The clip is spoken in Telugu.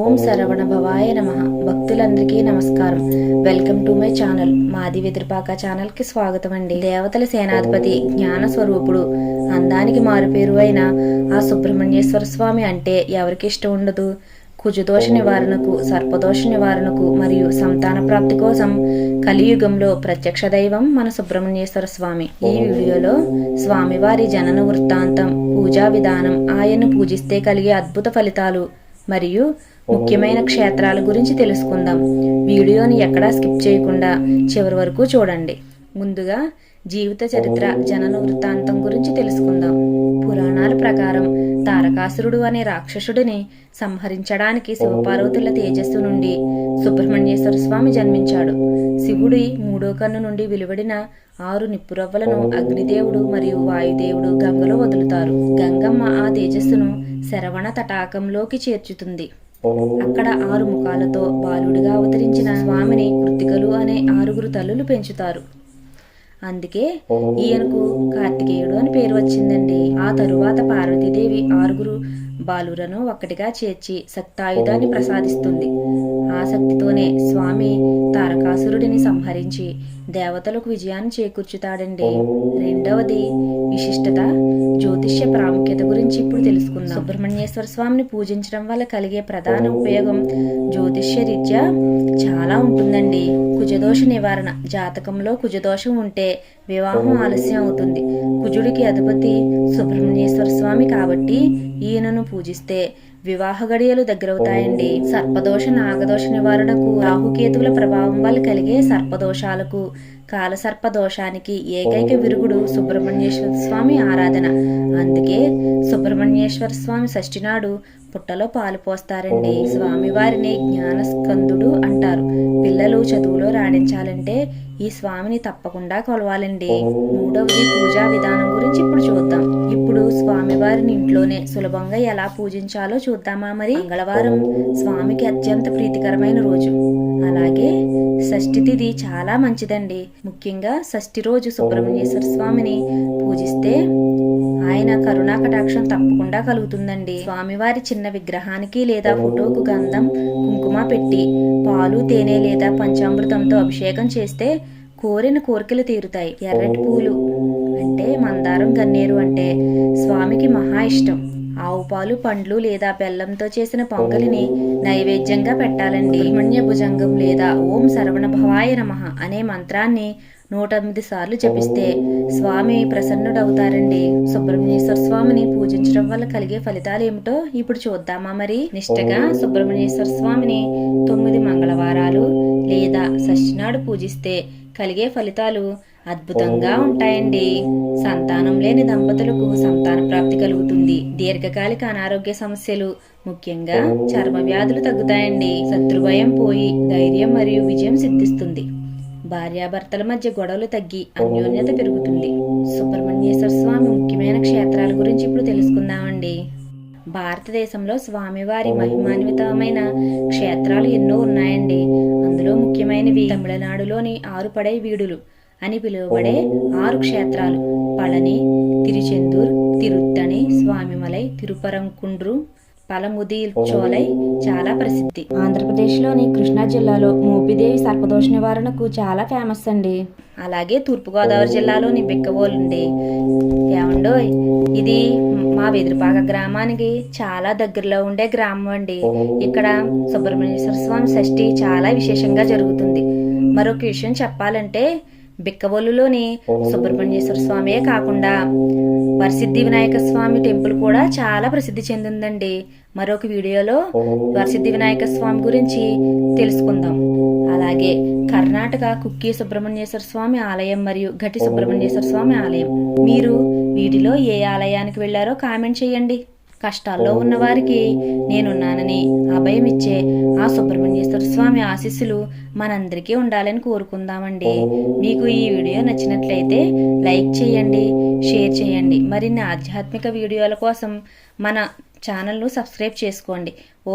ఓం శరవణ భవాయ నమ. భక్తులందరికీ నమస్కారం. Welcome to my channel. మాది వెదురుపాక ఛానల్కి స్వాగతం అండి దేవతల సేనాధిపతి జ్ఞాన స్వరూపుడు అందానికి మారుపేరు అయిన ఆ సుబ్రహ్మణ్యేశ్వర స్వామి అంటే ఎవరికి ఇష్టం ఉండదు? కుజదోష నివారణకు సర్పదోష నివారణకు మరియు సంతాన ప్రాప్తి కోసం కలియుగంలో ప్రత్యక్ష దైవం మన సుబ్రహ్మణ్యేశ్వర స్వామి. ఈ వీడియోలో స్వామివారి జనన వృత్తాంతం పూజా విధానం ఆయన్ను పూజిస్తే కలిగే అద్భుత ఫలితాలు మరియు ముఖ్యమైన క్షేత్రాల గురించి తెలుసుకుందాం. వీడియోని ఎక్కడా స్కిప్ చేయకుండా చివరి వరకు చూడండి. ముందుగా జీవిత చరిత్ర జనన వృత్తాంతం గురించి తెలుసుకుందాం. పురాణాల ప్రకారం తారకాసురుడు అనే రాక్షసుడిని సంహరించడానికి శివపార్వతుల తేజస్సు నుండి సుబ్రహ్మణ్యేశ్వర స్వామి జన్మించాడు. శివుడి మూడో కన్ను నుండి వెలువడిన ఆరు నిప్పురవ్వలను అగ్నిదేవుడు మరియు వాయుదేవుడు గంగలో వదులుతారు. గంగమ్మ ఆ తేజస్సును శరవణ తటాకంలోకి చేర్చుతుంది. అక్కడ ఆరు ముఖాలతో బాలుడిగా అవతరించిన స్వామిని కృతికలు అనే ఆరుగురు తల్లులు పెంచుతారు. అందుకే ఈయనకు కార్తికేయుడు అని పేరు వచ్చిందండి. ఆ తరువాత పార్వతీదేవి ఆరుగురు బాలురను ఒక్కటిగా చేర్చి శక్తాయుధాన్ని ప్రసాదిస్తుంది. ఆ శక్తితోనే స్వామి తారకాసురుడిని సంహరించి దేవతలకు విజయాన్ని చేకూర్చుతాడండి. రెండవది విశిష్టత జ్యోతిష్య ప్రాముఖ్యత గురించి ఇప్పుడు తెలుసుకుందాం. సుబ్రహ్మణ్యేశ్వర స్వామిని పూజించడం వల్ల కలిగే ప్రధాన ఉపయోగం జ్యోతిష్య రీత్యా చాలా ఉంటుందండి. కుజదోష నివారణ జాతకంలో కుజదోషం ఉంటే వివాహం ఆలస్యం అవుతుంది. కుజుడికి అధిపతి సుబ్రహ్మణ్యేశ్వర స్వామి కాబట్టి ఈయనను పూజిస్తే వివాహ గడియలు దగ్గరవుతాయండి. సర్పదోష నాగదోష నివారణకు రాహుకేతువుల ప్రభావం వల్ల కలిగే సర్పదోషాలకు కాలసర్ప దోషానికి ఏకైక విరుగుడు సుబ్రహ్మణ్యేశ్వర స్వామి ఆరాధన. అందుకే సుబ్రహ్మణ్యేశ్వర స్వామి షష్ఠి నాడు పుట్టలో పాలు పోస్తారండి. స్వామివారిని జ్ఞానస్కందుడు అంటారు. పిల్లలు చదువులో రాణించాలంటే ఈ స్వామిని తప్పకుండా కొలవాలండి. మూడవది పూజా విధానం గురించి ఇప్పుడు చూద్దాం. ఇప్పుడు స్వామివారిని ఇంట్లోనే సులభంగా ఎలా పూజించాలో చూద్దామా మరి? మంగళవారం స్వామికి అత్యంత ప్రీతికరమైన రోజు. అలాగే షష్ఠి తిథి చాలా మంచిదండి. ముఖ్యంగా షష్ఠి రోజు సుబ్రహ్మణ్యేశ్వర స్వామిని పూజిస్తే ఆయన కరుణా కటాక్షం తప్పకుండా కలుగుతుందండి. స్వామివారి చిన్న విగ్రహానికి లేదా ఫోటోకు గంధం కుంకుమ పెట్టి పాలు తేనె లేదా పంచామృతంతో అభిషేకం చేస్తే కోరిన కోరికలు తీరుతాయి. ఎర్రటి పూలు అంటే మందారం గన్నేరు అంటే స్వామికి మహా ఇష్టం. ఆవు పాలు పండ్లు లేదా బెల్లంతో చేసిన పొంగలిని నైవేద్యంగా పెట్టాలండి. సుబ్రహ్మణ్య భుజంగం లేదా ఓం సరవణ భవాయ నమః అనే మంత్రాన్ని నూట ఎనిమిది సార్లు జపిస్తే స్వామి ప్రసన్నుడవుతారండి. సుబ్రహ్మణ్యేశ్వర స్వామిని పూజించడం వల్ల కలిగే ఫలితాలు ఏమిటో ఇప్పుడు చూద్దామా మరి? నిష్టగా సుబ్రహ్మణ్యేశ్వర స్వామిని తొమ్మిది మంగళవారాలు లేదా షష్ఠి పూజిస్తే కలిగే ఫలితాలు అద్భుతంగా ఉంటాయండి. సంతానం లేని దంపతులకు సంతాన ప్రాప్తి కలుగుతుంది. దీర్ఘకాలిక అనారోగ్య సమస్యలు ముఖ్యంగా చర్మ వ్యాధులు తగ్గుతాయండి. శత్రుభయం పోయి ధైర్యం మరియు విజయం సిద్ధిస్తుంది. భార్యాభర్తల మధ్య గొడవలు తగ్గి అన్యోన్యత పెరుగుతుంది. సుబ్రహ్మణ్యేశ్వర స్వామి ముఖ్యమైన క్షేత్రాల గురించి ఇప్పుడు తెలుసుకుందామండి. భారతదేశంలో స్వామివారి మహిమాన్వితమైన క్షేత్రాలు ఎన్నో ఉన్నాయండి. అందులో ముఖ్యమైనవి తమిళనాడులోని ఆరుపడై వీడులు అని పిలువబడే ఆరు క్షేత్రాలు. పళని తిరుచెందూర్ తిరుత్తణి స్వామిమలై తిరుపరంకుండ్రు పలముదీల్ చోలై చాలా ప్రసిద్ధి. ఆంధ్రప్రదేశ్లోని కృష్ణా జిల్లాలో మోపిదేవి సర్పదోష నివారణకు చాలా ఫేమస్ అండి. అలాగే తూర్పుగోదావరి జిల్లాలోని బిక్కవోలుండి. ఏమండో ఇది మా వెదురుపాక గ్రామానికి చాలా దగ్గరలో ఉండే గ్రామం అండి. ఇక్కడ సుబ్రహ్మణ్యేశ్వర స్వామి షష్ఠి చాలా విశేషంగా జరుగుతుంది. మరొక విషయం చెప్పాలంటే బిక్కవోలులోని సుబ్రహ్మణ్యేశ్వర స్వామియే కాకుండా వరసిద్ధి వినాయక స్వామి టెంపుల్ కూడా చాలా ప్రసిద్ధి చెందిందండి. మరొక వీడియోలో వరసిద్ధి వినాయక స్వామి గురించి తెలుసుకుందాం. అలాగే కర్ణాటక కుక్కి సుబ్రహ్మణ్యేశ్వర స్వామి ఆలయం మరియు ఘటి సుబ్రహ్మణ్యేశ్వర స్వామి ఆలయం. మీరు వీటిలో ఏ ఆలయానికి వెళ్ళారో కామెంట్ చేయండి. కష్టాల్లో ఉన్న వారికి నేనున్నానని అభయం ఇచ్చే ఆ సుబ్రహ్మణ్యేశ్వర స్వామి ఆశీస్సులు మనందరికీ ఉండాలని కోరుకుందామండి. మీకు ఈ వీడియో నచ్చినట్లయితే లైక్ చేయండి షేర్ చేయండి. మరిన్ని ఆధ్యాత్మిక వీడియోల కోసం మన ఛానల్ను సబ్స్క్రైబ్ చేసుకోండి.